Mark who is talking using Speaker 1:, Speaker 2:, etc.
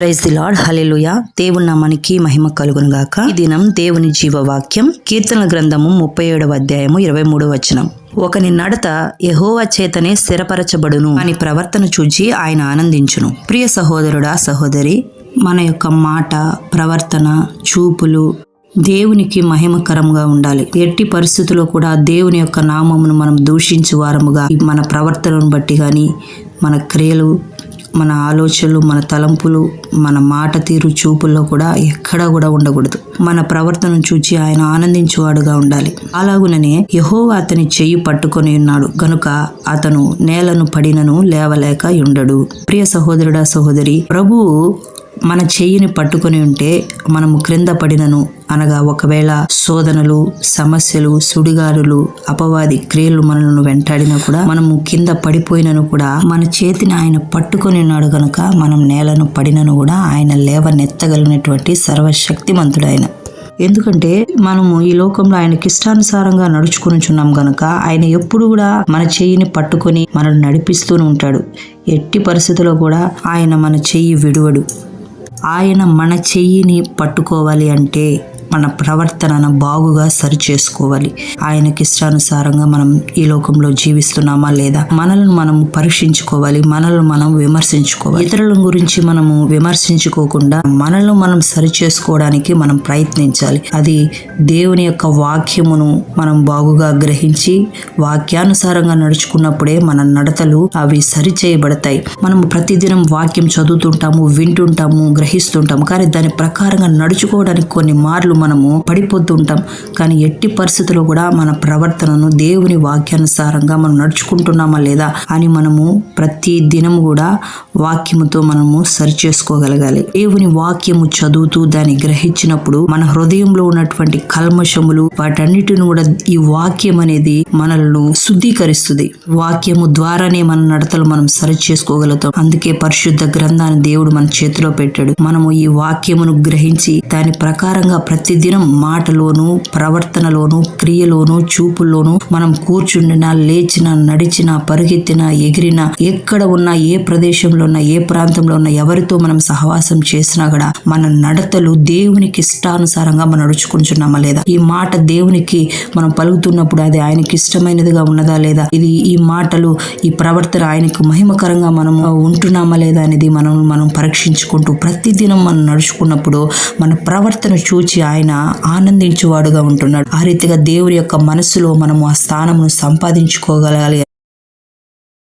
Speaker 1: Praise the lord హల్లెలూయా దేవుని నామానికి మహిమ కలుగును గాక. ఈ దినం దేవుని జీవవాక్యం కీర్తన గ్రంథము ముప్పై ఏడవ అధ్యాయము ఇరవై మూడవ వచనం. ఒకని నడత యహోవా చేతనే స్థిరపరచబడును అని ప్రవర్తన చూచి ఆయన ఆనందించును. ప్రియ సహోదరుడా సహోదరి మన యొక్క మాట ప్రవర్తన చూపులు దేవునికి మహిమకరంగా ఉండాలి. ఎట్టి పరిస్థితుల్లో కూడా దేవుని యొక్క నామమును మనం దూషించు వారముగా మన ప్రవర్తనను బట్టి కానీ మన క్రియలు మన ఆలోచనలు మన తలంపులు మన మాట తీరు చూపుల్లో కూడా ఎక్కడా కూడా ఉండకూడదు. మన ప్రవర్తనను చూచి ఆయన ఆనందించువాడుగా ఉండాలి. అలాగుననే యహోవా అతని చెయ్యి పట్టుకొని ఉన్నాడు. గనుక అతను నేలను పడినను లేవలేక ఉండడు. ప్రియ సహోదరుడా సహోదరి ప్రభువు మన చెయ్యిని పట్టుకొని ఉంటే మనము క్రింద పడినను అనగా ఒకవేళ శోధనలు సమస్యలు సుడిగారులు అపవాది క్రియలు మనలను వెంటాడినా కూడా మనము కింద పడిపోయినను కూడా మన చేతిని ఆయన పట్టుకొని ఉన్నాడు కనుక మనం నేలను పడినను కూడా ఆయన లేవనెత్తగలిగినటువంటి సర్వశక్తిమంతుడు ఆయన ఎందుకంటే మనము ఈ లోకంలో ఆయనకి ఇష్టానుసారంగా నడుచుకునిచున్నాం గనక ఆయన ఎప్పుడు కూడా మన చెయ్యిని పట్టుకొని మనల్ని నడిపిస్తూనే ఉంటాడు. ఎట్టి పరిస్థితుల్లో కూడా ఆయన మన చెయ్యి విడువడు. ఆయన మన చెయ్యిని పట్టుకోవాలి అంటే మన ప్రవర్తనను బాగుగా సరి చేసుకోవాలి ఆయనకి ఇష్టానుసారంగా మనం ఈ లోకంలో జీవిస్తున్నామా లేదా? మనల్ని మనం పరీక్షించుకోవాలి. మనల్ని మనం విమర్శించుకోవాలి. ఇతరుల గురించి మనము విమర్శించుకోకుండా మనల్ని మనం సరి చేసుకోవడానికి మనం ప్రయత్నించాలి. అది దేవుని యొక్క వాక్యమును మనం బాగుగా గ్రహించి వాక్యానుసారంగా నడుచుకున్నప్పుడే మన నడతలు అవి సరి చేయబడతాయి మనం ప్రతిదినం వాక్యం చదువుతుంటాము వింటుంటాము గ్రహిస్తుంటాము. కానీ దాని ప్రకారంగా నడుచుకోవడానికి కొన్ని మార్లు మనము పడిపోతుంటాం కానీ ఎట్టి పరిస్థితుల్లో కూడా మన ప్రవర్తనను దేవుని వాక్యానుసారంగా మనం నడుచుకుంటున్నామా లేదా అని మనము ప్రతి దినం కూడా వాక్యముతో మనము సరి చేసుకోగలగాలి దేవుని వాక్యము చదువుతూ దాన్ని గ్రహించినప్పుడు మన హృదయంలో ఉన్నటువంటి కల్మషములు వాటన్నిటిని కూడా ఈ వాక్యం అనేది మనల్ని శుద్ధీకరిస్తుంది. వాక్యము ద్వారానే మన నడతలు మనం సరి చేసుకోగలుగుతాం అందుకే పరిశుద్ధ గ్రంథాన్ని దేవుడు మన చేతిలో పెట్టాడు. మనము ఈ వాక్యమును గ్రహించి దాని ప్రకారంగా ప్రతి ప్రతిదినం మాటలోను ప్రవర్తనలోను క్రియలోను చూపుల్లోనూ మనం కూర్చుండినా లేచినా నడిచినా పరుగెత్తినా ఎగిరినా ఎక్కడ ఉన్నా ఏ ప్రదేశంలో ఉన్నా ఏ ప్రాంతంలో ఉన్నా ఎవరితో మనం సహవాసం చేసినా కూడా మన నడతలు దేవునికి ఇష్టానుసారంగా మనం నడుచుకుంటున్నామా లేదా? ఈ మాట దేవునికి మనం పలుకుతున్నప్పుడు అది ఆయనకి ఇష్టమైనదిగా ఉన్నదా లేదా? ఇది ఈ మాటలు ఈ ప్రవర్తన ఆయనకు మహిమకరంగా మనం ఉంటున్నామా లేదా అనేది మనం మనం పరీక్షించుకుంటూ ప్రతిదినం మనం నడుచుకున్నప్పుడు మన ప్రవర్తన చూచి ఆయన ఆనందించువాడుగా ఉంటున్నాడు. ఆ రీతిగా దేవుని యొక్క మనసులో మనము ఆ స్థానమును సంపాదించుకోగలగాలి